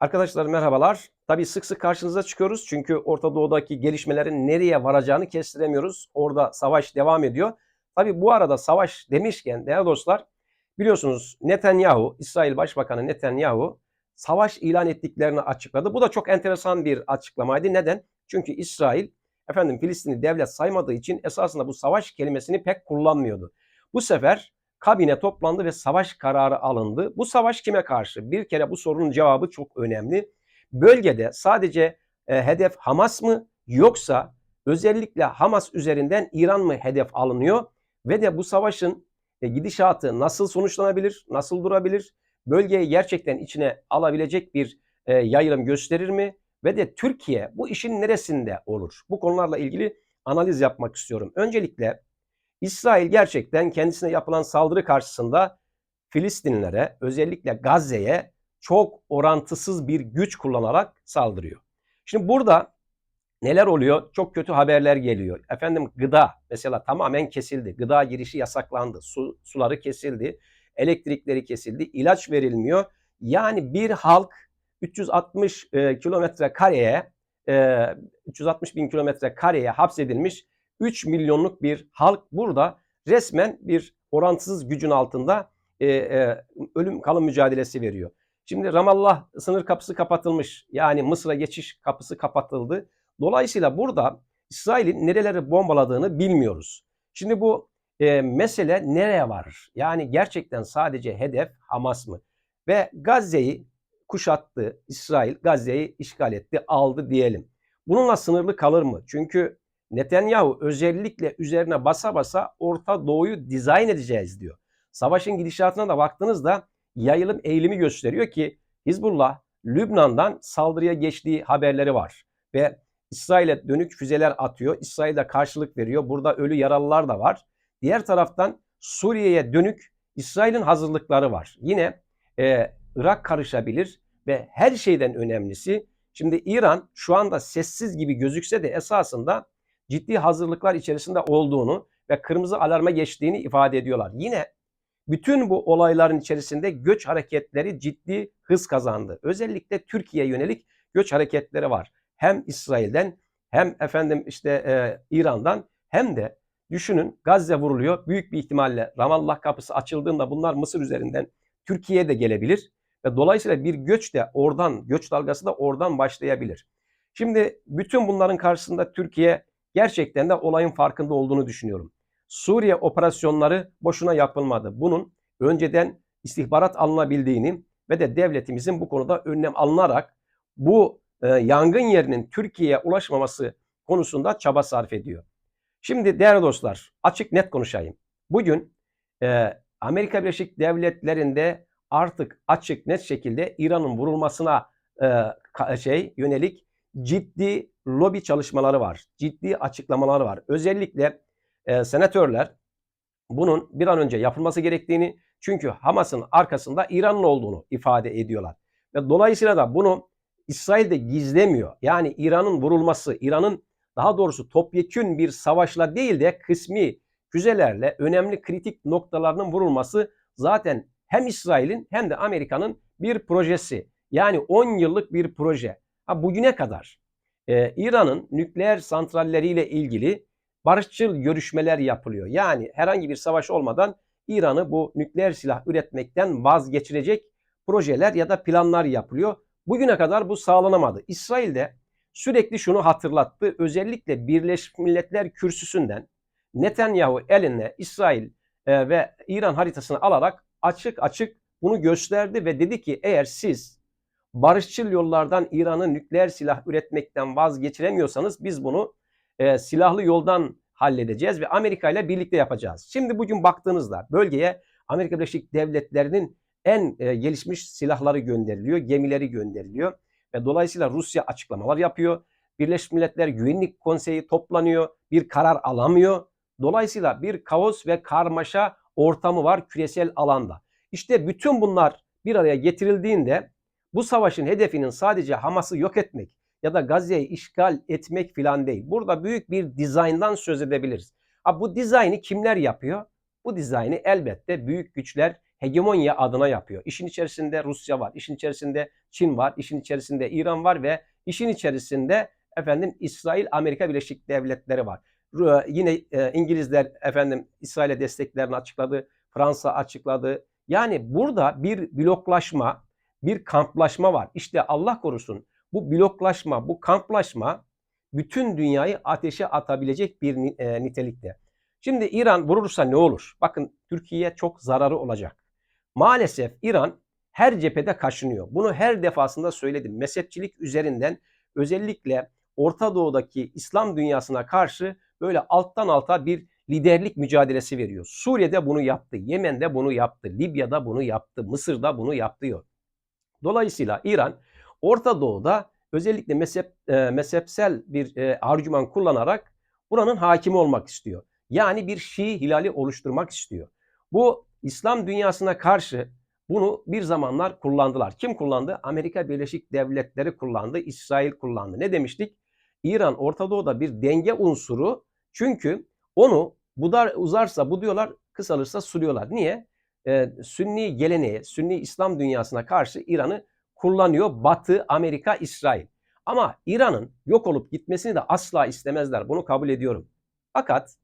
Arkadaşlar merhabalar. Tabii sık sık karşınıza çıkıyoruz çünkü Orta Doğu'daki gelişmelerin nereye varacağını kestiremiyoruz. Orada savaş devam ediyor. Tabii bu arada savaş demişken değerli dostlar biliyorsunuz Netanyahu, İsrail Başbakanı Netanyahu savaş ilan ettiklerini açıkladı. Bu da çok enteresan bir açıklamaydı. Neden? Çünkü İsrail efendim Filistin'i devlet saymadığı için esasında bu savaş kelimesini pek kullanmıyordu. Bu sefer kabine toplandı ve savaş kararı alındı. Bu savaş kime karşı? Bir kere bu sorunun cevabı çok önemli. Bölgede sadece e, hedef Hamas mı yoksa özellikle Hamas üzerinden İran mı hedef alınıyor? Ve de bu savaşın e, gidişatı nasıl sonuçlanabilir, nasıl durabilir? Bölgeyi gerçekten içine alabilecek bir e, yayılım gösterir mi? Ve de Türkiye bu işin neresinde olur? Bu konularla ilgili analiz yapmak istiyorum. Öncelikle İsrail gerçekten kendisine yapılan saldırı karşısında Filistinlilere özellikle Gazze'ye çok orantısız bir güç kullanarak saldırıyor. Şimdi burada neler oluyor? Çok kötü haberler geliyor. Efendim gıda mesela tamamen kesildi. Gıda girişi yasaklandı. Su, suları kesildi. Elektrikleri kesildi. ilaç verilmiyor. Yani bir halk 360 e, kilometre kareye e, 360 bin kilometre kareye hapsedilmiş 3 milyonluk bir halk burada resmen bir orantısız gücün altında e, e, ölüm kalım mücadelesi veriyor. Şimdi Ramallah sınır kapısı kapatılmış. Yani Mısır'a geçiş kapısı kapatıldı. Dolayısıyla burada İsrail'in nereleri bombaladığını bilmiyoruz. Şimdi bu e, mesele nereye varır? Yani gerçekten sadece hedef Hamas mı? Ve Gazze'yi kuşattı. İsrail Gazze'yi işgal etti, aldı diyelim. Bununla sınırlı kalır mı? Çünkü Netanyahu özellikle üzerine basa basa Orta Doğu'yu dizayn edeceğiz diyor. Savaşın gidişatına da baktığınızda yayılım eğilimi gösteriyor ki Hizbullah Lübnan'dan saldırıya geçtiği haberleri var. Ve İsrail'e dönük füzeler atıyor. İsrail de karşılık veriyor. Burada ölü yaralılar da var. Diğer taraftan Suriye'ye dönük İsrail'in hazırlıkları var. Yine e, Irak karışabilir ve her şeyden önemlisi şimdi İran şu anda sessiz gibi gözükse de esasında ciddi hazırlıklar içerisinde olduğunu ve kırmızı alarma geçtiğini ifade ediyorlar. Yine bütün bu olayların içerisinde göç hareketleri ciddi hız kazandı. Özellikle Türkiye yönelik göç hareketleri var. Hem İsrail'den hem efendim işte e, İran'dan hem de düşünün Gazze vuruluyor. Büyük bir ihtimalle Ramallah kapısı açıldığında bunlar Mısır üzerinden Türkiye'ye de gelebilir ve dolayısıyla bir göç de oradan göç dalgası da oradan başlayabilir. Şimdi bütün bunların karşısında Türkiye gerçekten de olayın farkında olduğunu düşünüyorum. Suriye operasyonları boşuna yapılmadı. Bunun önceden istihbarat alınabildiğini ve de devletimizin bu konuda önlem alınarak bu e, yangın yerinin Türkiye'ye ulaşmaması konusunda çaba sarf ediyor. Şimdi değerli dostlar açık net konuşayım. Bugün e, Amerika Birleşik Devletleri'nde artık açık net şekilde İran'ın vurulmasına e, şey yönelik ciddi lobi çalışmaları var. Ciddi açıklamaları var. Özellikle e, senatörler bunun bir an önce yapılması gerektiğini çünkü Hamas'ın arkasında İran'ın olduğunu ifade ediyorlar. Ve dolayısıyla da bunu İsrail de gizlemiyor. Yani İran'ın vurulması, İran'ın daha doğrusu topyekün bir savaşla değil de kısmi füzelerle önemli kritik noktalarının vurulması zaten hem İsrail'in hem de Amerika'nın bir projesi. Yani 10 yıllık bir proje. Ha, bugüne kadar e, İran'ın nükleer santralleriyle ilgili barışçıl görüşmeler yapılıyor. Yani herhangi bir savaş olmadan İran'ı bu nükleer silah üretmekten vazgeçirecek projeler ya da planlar yapılıyor. Bugüne kadar bu sağlanamadı. İsrail de sürekli şunu hatırlattı. Özellikle Birleşmiş Milletler kürsüsünden Netanyahu eline İsrail e, ve İran haritasını alarak açık açık bunu gösterdi ve dedi ki eğer siz barışçıl yollardan İran'ı nükleer silah üretmekten vazgeçiremiyorsanız biz bunu e, silahlı yoldan halledeceğiz ve Amerika ile birlikte yapacağız. Şimdi bugün baktığınızda bölgeye Amerika Birleşik Devletleri'nin en e, gelişmiş silahları gönderiliyor, gemileri gönderiliyor ve dolayısıyla Rusya açıklamalar yapıyor. Birleşmiş Milletler Güvenlik Konseyi toplanıyor, bir karar alamıyor. Dolayısıyla bir kaos ve karmaşa ortamı var küresel alanda. İşte bütün bunlar bir araya getirildiğinde bu savaşın hedefinin sadece Hamas'ı yok etmek ya da Gazze'yi işgal etmek filan değil. Burada büyük bir dizayndan söz edebiliriz. Ha, bu dizaynı kimler yapıyor? Bu dizaynı elbette büyük güçler hegemonya adına yapıyor. İşin içerisinde Rusya var, işin içerisinde Çin var, işin içerisinde İran var ve işin içerisinde efendim İsrail Amerika Birleşik Devletleri var. Ru- Yine e, İngilizler efendim İsrail'e desteklerini açıkladı, Fransa açıkladı. Yani burada bir bloklaşma, bir kamplaşma var. İşte Allah korusun bu bloklaşma, bu kamplaşma bütün dünyayı ateşe atabilecek bir e, nitelikte. Şimdi İran vurursa ne olur? Bakın Türkiye'ye çok zararı olacak. Maalesef İran her cephede kaşınıyor. Bunu her defasında söyledim. Mezhepçilik üzerinden özellikle Orta Doğu'daki İslam dünyasına karşı böyle alttan alta bir liderlik mücadelesi veriyor. Suriye'de bunu yaptı, Yemen'de bunu yaptı, Libya'da bunu yaptı, Mısır'da bunu yaptı. Dolayısıyla İran Orta Doğu'da özellikle mezhep, e, mezhepsel bir e, argüman kullanarak buranın hakimi olmak istiyor. Yani bir Şii hilali oluşturmak istiyor. Bu İslam dünyasına karşı bunu bir zamanlar kullandılar. Kim kullandı? Amerika Birleşik Devletleri kullandı, İsrail kullandı. Ne demiştik? İran Orta Doğu'da bir denge unsuru. Çünkü onu budar uzarsa bu diyorlar, kısalırsa suluyorlar. Niye? Ee, Sünni geleneğe, Sünni İslam dünyasına karşı İran'ı kullanıyor Batı, Amerika, İsrail. Ama İran'ın yok olup gitmesini de asla istemezler. Bunu kabul ediyorum. Fakat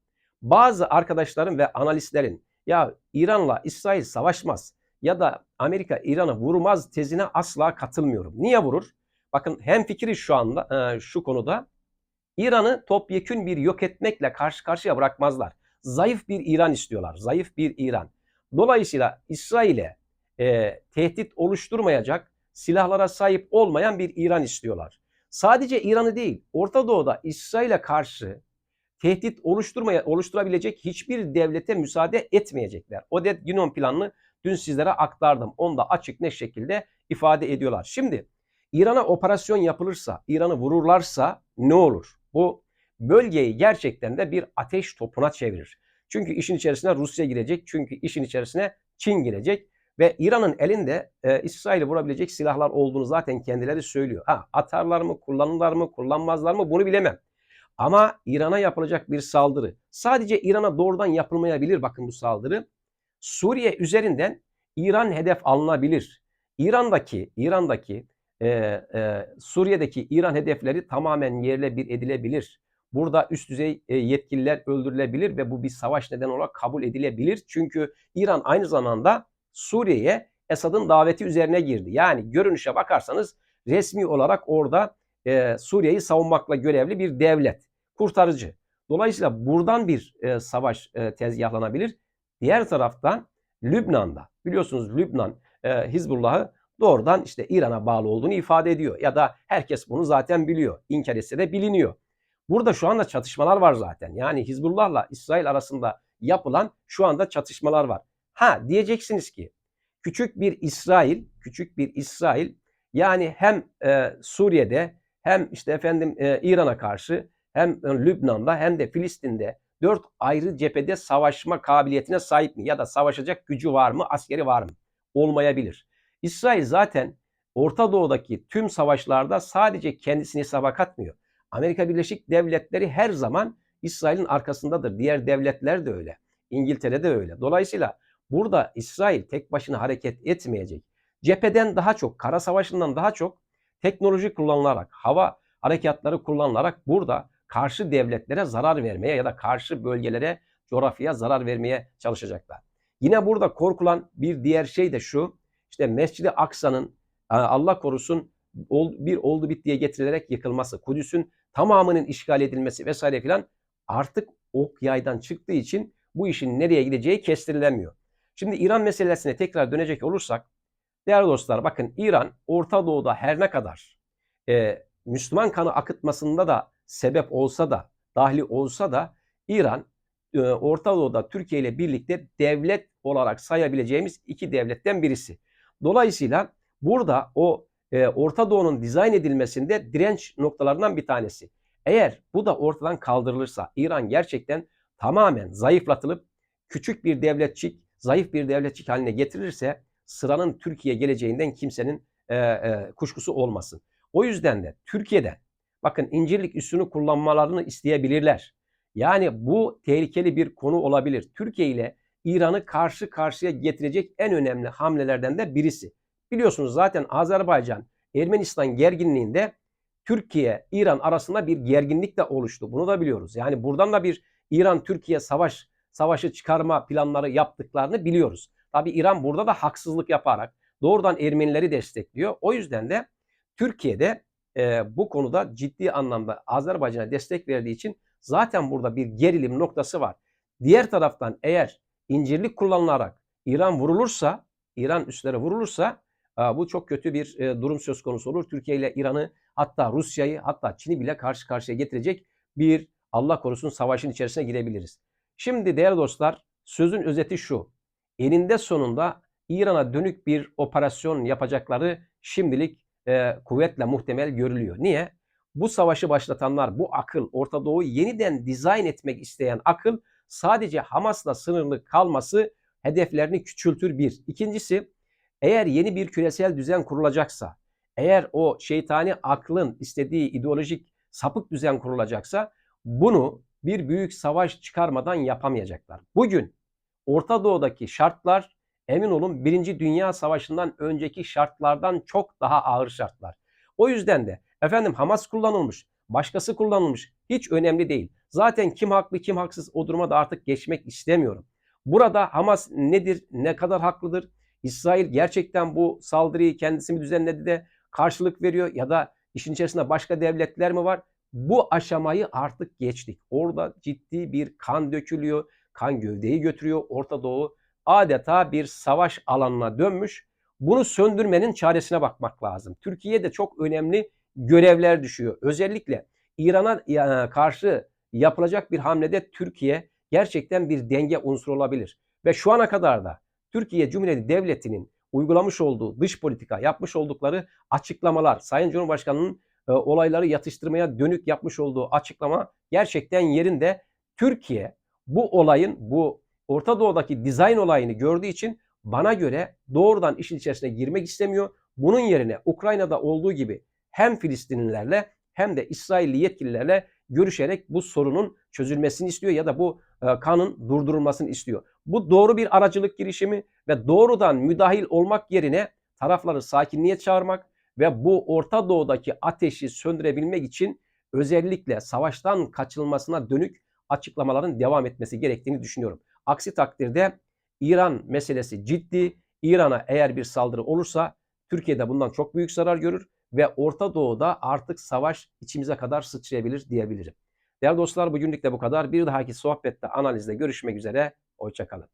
bazı arkadaşlarım ve analistlerin ya İran'la İsrail savaşmaz ya da Amerika İran'ı vurmaz tezine asla katılmıyorum. Niye vurur? Bakın hem fikri şu anda e, şu konuda İran'ı topyekün bir yok etmekle karşı karşıya bırakmazlar. Zayıf bir İran istiyorlar. Zayıf bir İran. Dolayısıyla İsrail'e e, tehdit oluşturmayacak silahlara sahip olmayan bir İran istiyorlar. Sadece İran'ı değil, Orta Doğu'da İsrail'e karşı tehdit oluşturmaya oluşturabilecek hiçbir devlete müsaade etmeyecekler. Oded Günon planını dün sizlere aktardım. Onu da açık ne şekilde ifade ediyorlar. Şimdi İran'a operasyon yapılırsa, İran'ı vururlarsa ne olur? Bu bölgeyi gerçekten de bir ateş topuna çevirir. Çünkü işin içerisine Rusya girecek, çünkü işin içerisine Çin girecek ve İran'ın elinde e, İsrail'i vurabilecek silahlar olduğunu zaten kendileri söylüyor. Ha, atarlar mı, kullanırlar mı, kullanmazlar mı bunu bilemem. Ama İran'a yapılacak bir saldırı sadece İran'a doğrudan yapılmayabilir bakın bu saldırı. Suriye üzerinden İran hedef alınabilir. İran'daki İran'daki e, e, Suriye'deki İran hedefleri tamamen yerle bir edilebilir. Burada üst düzey e, yetkililer öldürülebilir ve bu bir savaş neden olarak kabul edilebilir. Çünkü İran aynı zamanda Suriye'ye Esad'ın daveti üzerine girdi. Yani görünüşe bakarsanız resmi olarak orada e, Suriye'yi savunmakla görevli bir devlet, kurtarıcı. Dolayısıyla buradan bir e, savaş e, tezgahlanabilir. Diğer taraftan Lübnan'da biliyorsunuz Lübnan e, Hizbullah'ı doğrudan işte İran'a bağlı olduğunu ifade ediyor. Ya da herkes bunu zaten biliyor. İnkar etse de biliniyor. Burada şu anda çatışmalar var zaten. Yani Hizbullah'la İsrail arasında yapılan şu anda çatışmalar var. Ha diyeceksiniz ki küçük bir İsrail, küçük bir İsrail yani hem e, Suriye'de hem işte efendim e, İran'a karşı hem e, Lübnan'da hem de Filistin'de dört ayrı cephede savaşma kabiliyetine sahip mi? Ya da savaşacak gücü var mı? Askeri var mı? Olmayabilir. İsrail zaten Orta Doğu'daki tüm savaşlarda sadece kendisini hesaba katmıyor. Amerika Birleşik Devletleri her zaman İsrail'in arkasındadır. Diğer devletler de öyle. İngiltere de öyle. Dolayısıyla burada İsrail tek başına hareket etmeyecek. Cepheden daha çok, kara savaşından daha çok teknoloji kullanılarak, hava harekatları kullanılarak burada karşı devletlere zarar vermeye ya da karşı bölgelere, coğrafyaya zarar vermeye çalışacaklar. Yine burada korkulan bir diğer şey de şu. İşte Mescid-i Aksa'nın Allah korusun bir oldu bittiye getirilerek yıkılması, Kudüs'ün tamamının işgal edilmesi vesaire filan artık ok yaydan çıktığı için bu işin nereye gideceği kestirilemiyor. Şimdi İran meselesine tekrar dönecek olursak değerli dostlar bakın İran Orta Doğu'da her ne kadar e, Müslüman kanı akıtmasında da sebep olsa da dahli olsa da İran e, Orta Doğu'da Türkiye ile birlikte devlet olarak sayabileceğimiz iki devletten birisi. Dolayısıyla burada o e, Orta Doğu'nun dizayn edilmesinde direnç noktalarından bir tanesi. Eğer bu da ortadan kaldırılırsa İran gerçekten tamamen zayıflatılıp küçük bir devletçik, zayıf bir devletçik haline getirirse sıranın Türkiye geleceğinden kimsenin e, e, kuşkusu olmasın. O yüzden de Türkiye'de bakın incirlik üssünü kullanmalarını isteyebilirler. Yani bu tehlikeli bir konu olabilir. Türkiye ile İran'ı karşı karşıya getirecek en önemli hamlelerden de birisi. Biliyorsunuz zaten Azerbaycan Ermenistan gerginliğinde Türkiye İran arasında bir gerginlik de oluştu. Bunu da biliyoruz. Yani buradan da bir İran Türkiye savaş savaşı çıkarma planları yaptıklarını biliyoruz. Tabi İran burada da haksızlık yaparak doğrudan Ermenileri destekliyor. O yüzden de Türkiye'de e, bu konuda ciddi anlamda Azerbaycan'a destek verdiği için zaten burada bir gerilim noktası var. Diğer taraftan eğer incirlik kullanılarak İran vurulursa, İran üstlere vurulursa bu çok kötü bir e, durum söz konusu olur. Türkiye ile İran'ı hatta Rusya'yı hatta Çin'i bile karşı karşıya getirecek bir Allah korusun savaşın içerisine girebiliriz. Şimdi değerli dostlar sözün özeti şu. Eninde sonunda İran'a dönük bir operasyon yapacakları şimdilik e, kuvvetle muhtemel görülüyor. Niye? Bu savaşı başlatanlar, bu akıl, Orta Doğu'yu yeniden dizayn etmek isteyen akıl sadece Hamas'la sınırlı kalması hedeflerini küçültür bir. İkincisi eğer yeni bir küresel düzen kurulacaksa, eğer o şeytani aklın istediği ideolojik sapık düzen kurulacaksa bunu bir büyük savaş çıkarmadan yapamayacaklar. Bugün Orta Doğu'daki şartlar emin olun Birinci Dünya Savaşı'ndan önceki şartlardan çok daha ağır şartlar. O yüzden de efendim Hamas kullanılmış, başkası kullanılmış hiç önemli değil. Zaten kim haklı kim haksız o duruma da artık geçmek istemiyorum. Burada Hamas nedir, ne kadar haklıdır? İsrail gerçekten bu saldırıyı kendisi mi düzenledi de karşılık veriyor ya da işin içerisinde başka devletler mi var? Bu aşamayı artık geçtik. Orada ciddi bir kan dökülüyor. Kan gövdeyi götürüyor. Orta Doğu adeta bir savaş alanına dönmüş. Bunu söndürmenin çaresine bakmak lazım. Türkiye'de çok önemli görevler düşüyor. Özellikle İran'a karşı yapılacak bir hamlede Türkiye gerçekten bir denge unsuru olabilir. Ve şu ana kadar da Türkiye Cumhuriyeti Devleti'nin uygulamış olduğu dış politika, yapmış oldukları açıklamalar, Sayın Cumhurbaşkanı'nın e, olayları yatıştırmaya dönük yapmış olduğu açıklama gerçekten yerinde. Türkiye bu olayın, bu Orta Doğu'daki dizayn olayını gördüğü için bana göre doğrudan işin içerisine girmek istemiyor. Bunun yerine Ukrayna'da olduğu gibi hem Filistinlilerle hem de İsrailli yetkililerle görüşerek bu sorunun çözülmesini istiyor ya da bu e, kanın durdurulmasını istiyor. Bu doğru bir aracılık girişimi ve doğrudan müdahil olmak yerine tarafları sakinliğe çağırmak ve bu Orta Doğu'daki ateşi söndürebilmek için özellikle savaştan kaçınılmasına dönük açıklamaların devam etmesi gerektiğini düşünüyorum. Aksi takdirde İran meselesi ciddi. İran'a eğer bir saldırı olursa Türkiye'de bundan çok büyük zarar görür ve Orta Doğu'da artık savaş içimize kadar sıçrayabilir diyebilirim. Değerli dostlar bugünlük de bu kadar. Bir dahaki sohbette analizde görüşmek üzere. Hoşçakalın.